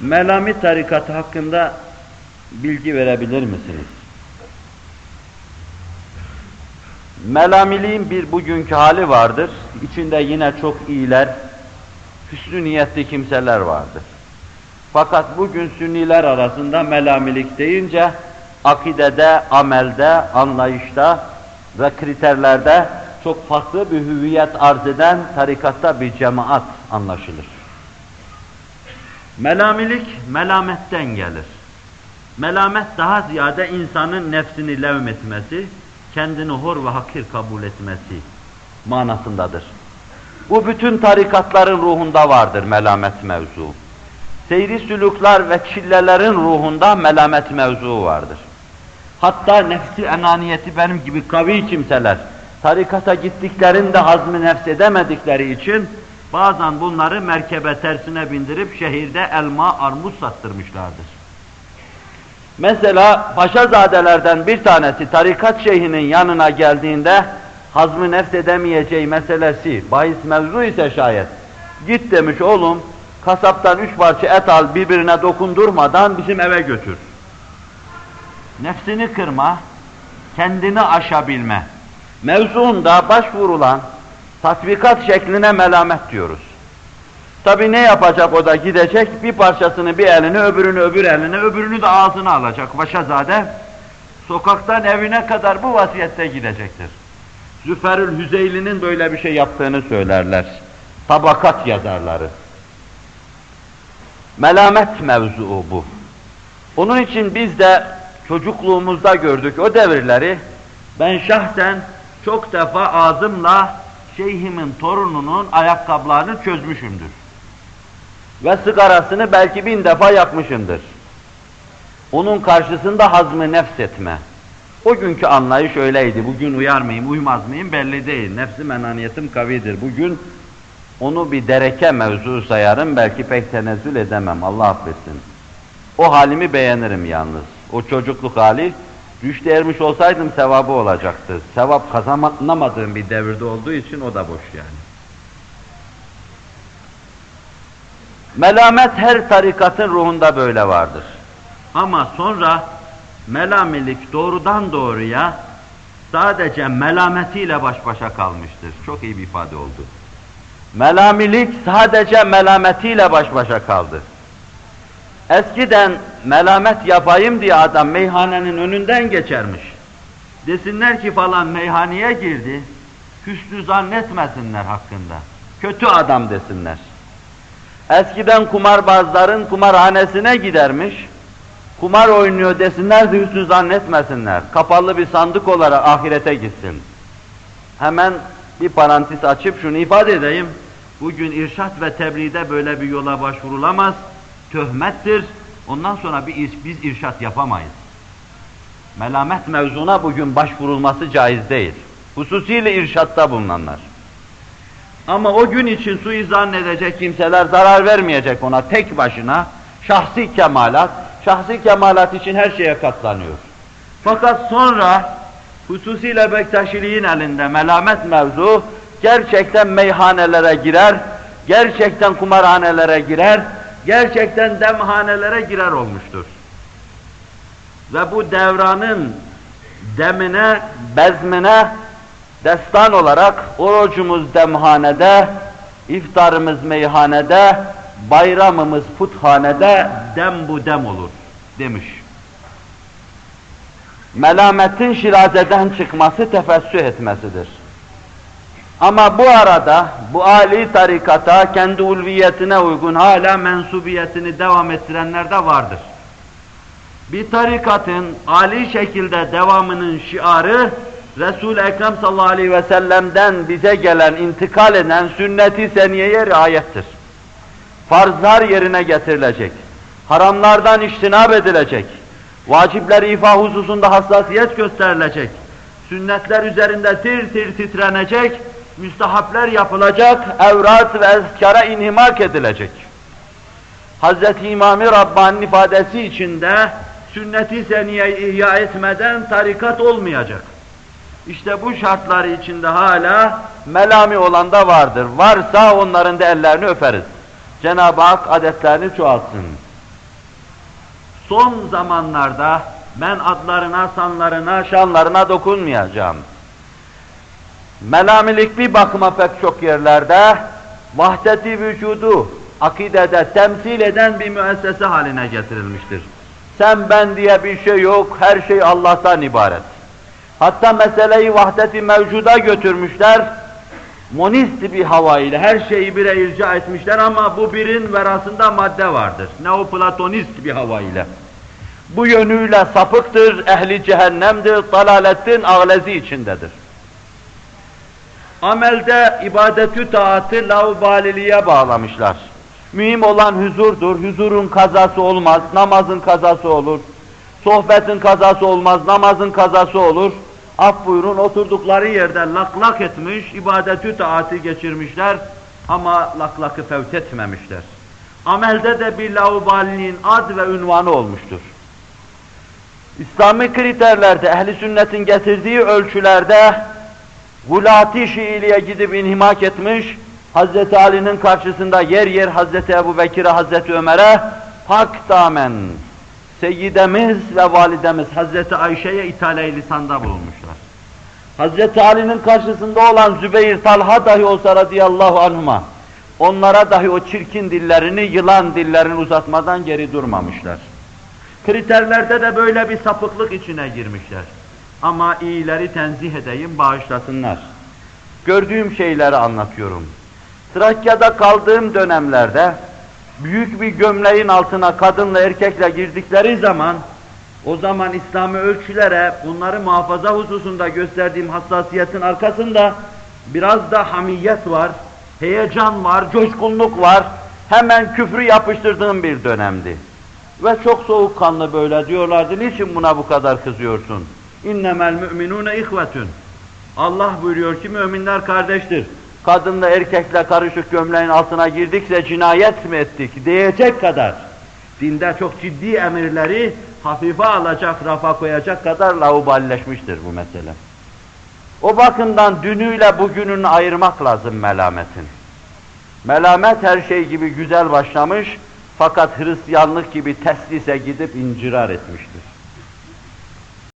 Melami tarikatı hakkında bilgi verebilir misiniz? Melamiliğin bir bugünkü hali vardır. İçinde yine çok iyiler, hüsnü niyetli kimseler vardır. Fakat bugün sünniler arasında melamilik deyince akidede, amelde, anlayışta ve kriterlerde çok farklı bir hüviyet arz eden tarikatta bir cemaat anlaşılır. Melamilik melametten gelir. Melamet daha ziyade insanın nefsini levmetmesi, kendini hor ve hakir kabul etmesi manasındadır. Bu bütün tarikatların ruhunda vardır melamet mevzu. Seyri sülükler ve çillelerin ruhunda melamet mevzu vardır. Hatta nefsi enaniyeti benim gibi kavi kimseler, tarikata gittiklerinde hazmı nefs edemedikleri için bazen bunları merkebe tersine bindirip şehirde elma, armut sattırmışlardır. Mesela paşazadelerden bir tanesi tarikat şeyhinin yanına geldiğinde hazmı nefs edemeyeceği meselesi, bahis mevzu ise şayet, git demiş oğlum, kasaptan üç parça et al birbirine dokundurmadan bizim eve götür. Nefsini kırma, kendini aşabilme. Mevzuunda başvurulan tatbikat şekline melamet diyoruz. Tabi ne yapacak o da gidecek bir parçasını bir eline öbürünü öbür eline öbürünü de ağzına alacak Vaşazade. Sokaktan evine kadar bu vaziyette gidecektir. Züferül Hüzeyli'nin böyle bir şey yaptığını söylerler. Tabakat yazarları. Melamet mevzuu bu. Onun için biz de çocukluğumuzda gördük o devirleri. Ben şahsen çok defa ağzımla şeyhimin torununun ayakkabılarını çözmüşümdür. Ve sigarasını belki bin defa yakmışımdır. Onun karşısında hazmı nefs etme. O günkü anlayış öyleydi. Bugün uyar mıyım, uymaz mıyım belli değil. Nefsi menaniyetim kavidir. Bugün onu bir dereke mevzu sayarım. Belki pek tenezzül edemem. Allah affetsin. O halimi beğenirim yalnız. O çocukluk hali rüşte ermiş olsaydım sevabı olacaktı. Sevap kazanamadığım bir devirde olduğu için o da boş yani. Melamet her tarikatın ruhunda böyle vardır. Ama sonra melamilik doğrudan doğruya sadece melametiyle baş başa kalmıştır. Çok iyi bir ifade oldu. Melamilik sadece melametiyle baş başa kaldı. Eskiden melamet yapayım diye adam meyhanenin önünden geçermiş. Desinler ki falan meyhaneye girdi, hüsnü zannetmesinler hakkında. Kötü adam desinler. Eskiden kumarbazların kumarhanesine gidermiş, kumar oynuyor desinler de hüsnü zannetmesinler. Kapalı bir sandık olarak ahirete gitsin. Hemen bir parantez açıp şunu ifade edeyim. Bugün irşat ve tebliğde böyle bir yola başvurulamaz. Töhmettir. Ondan sonra bir iş, biz irşat yapamayız. Melamet mevzuna bugün başvurulması caiz değil. Hususiyle irşatta bulunanlar. Ama o gün için suizan edecek kimseler zarar vermeyecek ona tek başına. Şahsi kemalat, şahsi kemalat için her şeye katlanıyor. Fakat sonra hususiyle Bektaşiliğin elinde melamet mevzu gerçekten meyhanelere girer, gerçekten kumarhanelere girer, gerçekten demhanelere girer olmuştur. Ve bu devranın demine, bezmine destan olarak orucumuz demhanede, iftarımız meyhanede, bayramımız puthanede dem bu dem olur demiş. Melametin şirazeden çıkması tefessüh etmesidir. Ama bu arada bu âli tarikata kendi ulviyetine uygun hala mensubiyetini devam ettirenler de vardır. Bir tarikatın âli şekilde devamının şiarı Resul-i Ekrem sallallahu aleyhi ve sellem'den bize gelen, intikal eden sünnet-i seniyeye riayettir. Farzlar yerine getirilecek, haramlardan iştinab edilecek, vacipler ifa hususunda hassasiyet gösterilecek, sünnetler üzerinde tir tir titrenecek, müstahapler yapılacak, evrat ve ezkara inhimak edilecek. Hz. İmam-ı Rabbani'nin ifadesi içinde sünnet-i seniyeyi ihya etmeden tarikat olmayacak. İşte bu şartlar içinde hala melami olan da vardır. Varsa onların da ellerini öperiz. Cenab-ı Hak adetlerini çoğaltsın. son zamanlarda ben adlarına, sanlarına, şanlarına dokunmayacağım. Melamilik bir bakıma pek çok yerlerde vahdeti vücudu akidede temsil eden bir müessese haline getirilmiştir. Sen ben diye bir şey yok, her şey Allah'tan ibaret. Hatta meseleyi vahdeti mevcuda götürmüşler, monist bir hava ile her şeyi bire irca etmişler ama bu birin verasında madde vardır. Neoplatonist bir hava ile. Bu yönüyle sapıktır, ehli cehennemdir, dalalettin ağlezi içindedir. Amelde ibadetü taatı laubaliliğe bağlamışlar. Mühim olan huzurdur, huzurun kazası olmaz, namazın kazası olur. Sohbetin kazası olmaz, namazın kazası olur. Af buyurun oturdukları yerde lak lak etmiş, ibadetü taatı geçirmişler ama lak lakı fevt etmemişler. Amelde de bir laubaliliğin ad ve ünvanı olmuştur. İslami kriterlerde, ehli sünnetin getirdiği ölçülerde gulati Şiiliğe gidip inhimak etmiş, Hz. Ali'nin karşısında yer yer Hz. Ebu Bekir'e, Hz. Ömer'e hak damen Seyyidemiz ve validemiz Hz. Ayşe'ye ithale lisanda bulunmuşlar. Hz. Ali'nin karşısında olan Zübeyir Talha dahi olsa radıyallahu anhuma onlara dahi o çirkin dillerini, yılan dillerini uzatmadan geri durmamışlar. Kriterlerde de böyle bir sapıklık içine girmişler. Ama iyileri tenzih edeyim, bağışlasınlar. Gördüğüm şeyleri anlatıyorum. Trakya'da kaldığım dönemlerde büyük bir gömleğin altına kadınla erkekle girdikleri zaman o zaman İslami ölçülere bunları muhafaza hususunda gösterdiğim hassasiyetin arkasında biraz da hamiyet var, heyecan var, coşkunluk var. Hemen küfrü yapıştırdığım bir dönemdi. Ve çok soğukkanlı böyle diyorlardı. Niçin buna bu kadar kızıyorsun? İnnemel müminune ihvetün. Allah buyuruyor ki müminler kardeştir. Kadınla erkekle karışık gömleğin altına girdikse cinayet mi ettik diyecek kadar dinde çok ciddi emirleri hafife alacak, rafa koyacak kadar lauballeşmiştir bu mesele. O bakımdan dünüyle bugününü ayırmak lazım melametin. Melamet her şey gibi güzel başlamış fakat Hristiyanlık gibi teslise gidip incirar etmiştir.